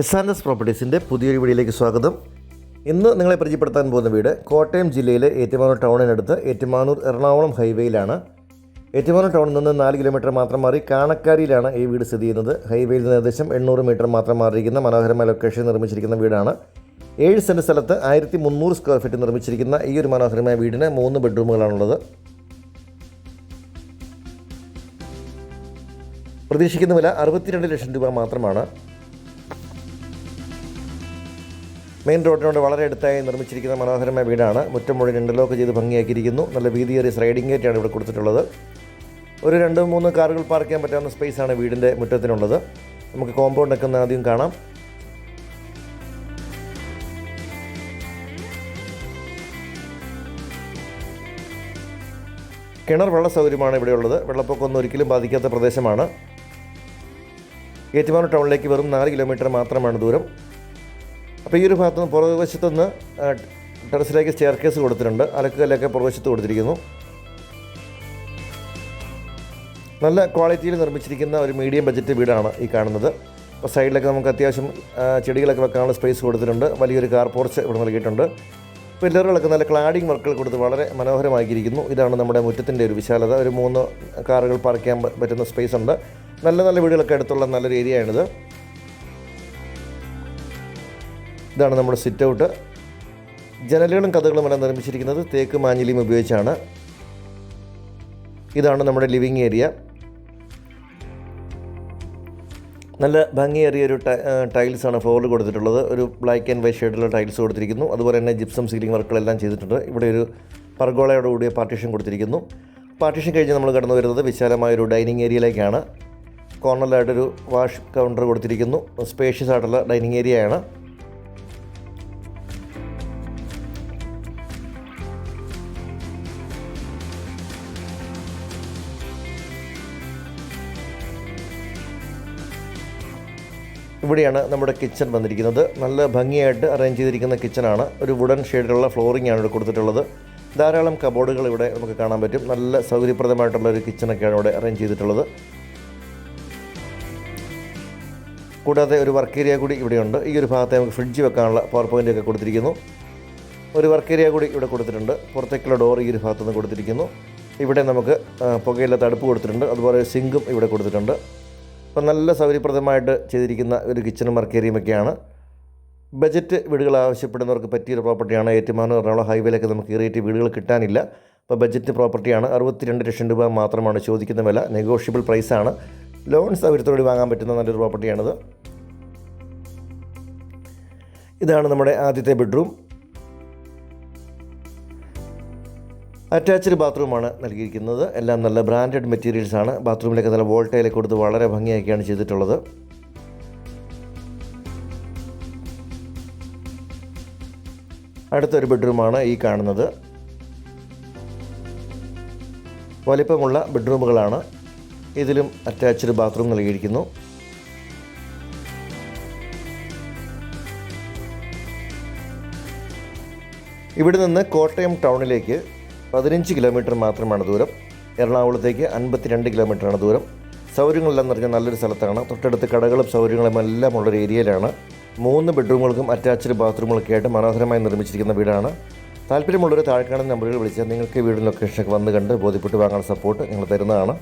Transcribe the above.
S and S പ്രോപ്പർട്ടീസിന്റെ പുതിയൊരു വീടിലേക്ക് സ്വാഗതം. ഇന്ന് നിങ്ങളെ പരിചയപ്പെടുത്താൻ പോകുന്ന വീട് കോട്ടയം ജില്ലയിലെ ഏറ്റുമാനൂർ ടൗണിനടുത്ത് ഏറ്റുമാനൂർ എറണാകുളം ഹൈവേയിലാണ്. ഏറ്റുമാനൂർ ടൗണിൽ നിന്ന് നാല് കിലോമീറ്റർ മാത്രം മാറി കാണക്കാരിയിലാണ് ഈ വീട് സ്ഥിതി ചെയ്യുന്നത്. ഹൈവേയിൽ നിന്ന് ഏകദേശം എണ്ണൂറ് മീറ്റർ മാത്രം മാറിയിരിക്കുന്ന മനോഹരമായ ലൊക്കേഷൻ നിർമ്മിച്ചിരിക്കുന്ന വീടാണ്. ഏഴ് സെന്റ് സ്ഥലത്ത് ആയിരത്തി മുന്നൂറ് സ്ക്വയർ ഫീറ്റ് നിർമ്മിച്ചിരിക്കുന്ന ഈ ഒരു മനോഹരമായ വീടിന് മൂന്ന് ബെഡ്റൂമുകളാണുള്ളത്. പ്രതീക്ഷിക്കുന്ന വില അറുപത്തിരണ്ട് ലക്ഷം രൂപ മാത്രമാണ്. മെയിൻ റോഡിനോട് വളരെ അടുത്തായി നിർമ്മിച്ചിരിക്കുന്ന മനോഹരമായ വീടാണ്. മുറ്റം മുഴുവൻ ഇന്റർലോക്ക് ചെയ്ത് ഭംഗിയാക്കിയിരിക്കുന്നു. നല്ല വീതിയേറിയ സ്ലൈഡിംഗ് ഗേറ്റാണ് ഇവിടെ കൊടുത്തിട്ടുള്ളത്. ഒരു രണ്ട് മൂന്ന് കാറുകൾ പാർക്ക് ചെയ്യാൻ പറ്റാവുന്ന സ്പേസാണ് വീടിന്റെ മുറ്റത്തിനുള്ളത്. നമുക്ക് കോമ്പൗണ്ടൊക്കെ ഒന്ന് ആദ്യം കാണാം. കിണർ വെള്ള സൗകര്യമാണ് ഇവിടെയുള്ളത് വെള്ളപ്പൊക്കമൊന്നും ഒരിക്കലും ബാധിക്കാത്ത പ്രദേശമാണ്. ഏറ്റുമാനൂർ ടൗണിലേക്ക് വെറും നാല് കിലോമീറ്റർ മാത്രമാണ് ദൂരം. അപ്പോൾ ഈ ഒരു ഭാഗത്ത് നിന്ന് പുറകുവശത്തുനിന്ന് ടെറസിലേക്ക് സ്റ്റെയർ കേസ് കൊടുത്തിട്ടുണ്ട്. അലക്കുകല്ലൊക്കെ പുറകുവശത്ത് കൊടുത്തിരിക്കുന്നു. നല്ല ക്വാളിറ്റിയിൽ നിർമ്മിച്ചിരിക്കുന്ന ഒരു മീഡിയം ബഡ്ജറ്റ് വീടാണ് ഈ കാണുന്നത്. അപ്പോൾ സൈഡിലൊക്കെ നമുക്ക് അത്യാവശ്യം ചെടികളൊക്കെ വെക്കാനുള്ള സ്പേസ് കൊടുത്തിട്ടുണ്ട്. വലിയൊരു കാർ പോർച്ച് ഇവിടെ നൽകിയിട്ടുണ്ട്. പില്ലറുകളൊക്കെ നല്ല ക്ലാഡിംഗ് വർക്കുകൾ കൊടുത്ത് വളരെ മനോഹരമാക്കിയിരിക്കുന്നു. ഇതാണ് നമ്മുടെ മുറ്റത്തിന്റെ ഒരു വിശാലത. ഒരു മൂന്ന് കാറുകൾ പാർക്ക് ചെയ്യാൻ പറ്റുന്ന സ്പേസ് ഉണ്ട്. നല്ല നല്ല വീടുകളൊക്കെ അടുത്തുള്ള നല്ലൊരു ഏരിയയാണിത് ഇതാണ് നമ്മുടെ സിറ്റ് ഔട്ട് ജനലുകളും കഥകളും എല്ലാം നിർമ്മിച്ചിരിക്കുന്നത് തേക്ക് മാഞ്ഞിലിയും ഉപയോഗിച്ചാണ്. ഇതാണ് നമ്മുടെ ലിവിങ് ഏരിയ. നല്ല ഭംഗിയേറിയ ഒരു ടൈൽസാണ് ഫ്ലോറിൽ കൊടുത്തിട്ടുള്ളത്. ഒരു ബ്ലാക്ക് ആൻഡ് വൈറ്റ് ഷെയ്ഡിലുള്ള ടൈൽസ് കൊടുത്തിരിക്കുന്നു. അതുപോലെ തന്നെ ജിപ്സം സീലിംഗ് വർക്കുകളെല്ലാം ചെയ്തിട്ടുണ്ട്. ഇവിടെ ഒരു പർഗോളയോട് കൂടിയ പാർട്ടീഷൻ കൊടുത്തിരിക്കുന്നു. പാർട്ടീഷൻ കഴിഞ്ഞ് നമ്മൾ കടന്നു വരുന്നത് വിശാലമായ ഒരു ഡൈനിങ് ഏരിയയിലേക്കാണ്. കോർണറിലായിട്ടൊരു വാഷ് കൗണ്ടർ കൊടുത്തിരിക്കുന്നു. സ്പേഷ്യസ് ആയിട്ടുള്ള ഡൈനിങ് ഏരിയയാണ്. ഇവിടെയാണ് നമ്മുടെ കിച്ചൺ വന്നിരിക്കുന്നത്. നല്ല ഭംഗിയായിട്ട് അറേഞ്ച് ചെയ്തിരിക്കുന്ന കിച്ചണാണ് ഒരു വുഡൻ ഷെയ്ഡിലുള്ള ഫ്ലോറിംഗ് ആണ് ഇവിടെ കൊടുത്തിട്ടുള്ളത്. ധാരാളം കബോർഡുകൾ ഇവിടെ നമുക്ക് കാണാൻ പറ്റും. നല്ല സൗകര്യപ്രദമായിട്ടുള്ള ഒരു കിച്ചണൊക്കെയാണ് ഇവിടെ അറേഞ്ച് ചെയ്തിട്ടുള്ളത്. കൂടാതെ ഒരു വർക്ക് ഏരിയ കൂടി ഇവിടെയുണ്ട്. ഈ ഒരു ഭാഗത്തെ നമുക്ക് ഫ്രിഡ്ജ് വെക്കാനുള്ള പവർ പോയിന്റ് ഒക്കെ കൊടുത്തിരിക്കുന്നു. ഒരു വർക്ക് ഏരിയ കൂടി ഇവിടെ കൊടുത്തിട്ടുണ്ട്. പുറത്തേക്കുള്ള ഡോർ ഈ ഒരു ഭാഗത്തുനിന്ന് കൊടുത്തിരിക്കുന്നു. ഇവിടെ നമുക്ക് പുകയില്ല തടുപ്പ് കൊടുത്തിട്ടുണ്ട്. അതുപോലെ സിങ്കും ഇവിടെ കൊടുത്തിട്ടുണ്ട്. അപ്പം നല്ല സൗകര്യപ്രദമായിട്ട് ചെയ്തിരിക്കുന്ന ഒരു കിച്ചണും ഒക്കെയാണ്. ബജറ്റ് വീടുകൾ ആവശ്യപ്പെടുന്നവർക്ക് പറ്റിയൊരു പ്രോപ്പർട്ടിയാണ് ഏറ്റുമാനൂർ എറണാകുളം ഹൈവേയിലൊക്കെ നമുക്ക് കയറിയിട്ട് വീടുകൾ കിട്ടാനില്ല. അപ്പോൾ ബജറ്റ് പ്രോപ്പർട്ടിയാണ് അറുപത്തിരണ്ട് ലക്ഷം രൂപ മാത്രമാണ് ചോദിക്കുന്ന വില. നെഗോഷ്യബിൾ പ്രൈസാണ് ലോൺ സൗകര്യത്തോടെ വാങ്ങാൻ പറ്റുന്ന നല്ലൊരു പ്രോപ്പർട്ടിയാണിത് ഇതാണ് നമ്മുടെ ആദ്യത്തെ ബെഡ്റൂം അറ്റാച്ച്ഡ് ബാത്റൂമാണ് നൽകിയിരിക്കുന്നത്. എല്ലാം നല്ല ബ്രാൻഡഡ് മെറ്റീരിയൽസ് ആണ്. ബാത്റൂമിലൊക്കെ നല്ല വോൾട്ടയിലൊക്കെ കൊടുത്ത് വളരെ ഭംഗിയാക്കിയാണ് ചെയ്തിട്ടുള്ളത്. അടുത്തൊരു ബെഡ്റൂമാണ് ഈ കാണുന്നത്. വലിപ്പമുള്ള ബെഡ്റൂമുകളാണ് ഇതിലും അറ്റാച്ച്ഡ് ബാത്റൂം നൽകിയിരിക്കുന്നു. ഇവിടെ നിന്ന് കോട്ടയം ടൗണിലേക്ക് പതിനഞ്ച് കിലോമീറ്റർ മാത്രമാണ് ദൂരം. എറണാകുളത്തേക്ക് അൻപത്തിരണ്ട് കിലോമീറ്ററാണ് ദൂരം. സൗകര്യങ്ങളെല്ലാം നിറഞ്ഞ നല്ലൊരു സ്ഥലത്താണ്. തൊട്ടടുത്ത് കടകളും സൗകര്യങ്ങളും എല്ലാം ഉള്ളൊരു ഏരിയയിലാണ്. മൂന്ന് ബെഡ്റൂമുകൾക്കും അറ്റാച്ച്ഡ് ബാത്റൂമുകളൊക്കെ ആയിട്ട് മനോഹരമായി നിർമ്മിച്ചിരിക്കുന്ന വീടാണ്. താല്പര്യമുള്ളവർ താഴെ കാണുന്ന നമ്പറുകൾ വിളിച്ചാൽ നിങ്ങൾക്ക് വീടിന്റെ ലൊക്കേഷനൊക്കെ വന്ന് കണ്ട് ബോധ്യപ്പെട്ട് വാങ്ങാൻ സപ്പോർട്ട് ഞങ്ങൾ തരുന്നതാണ്.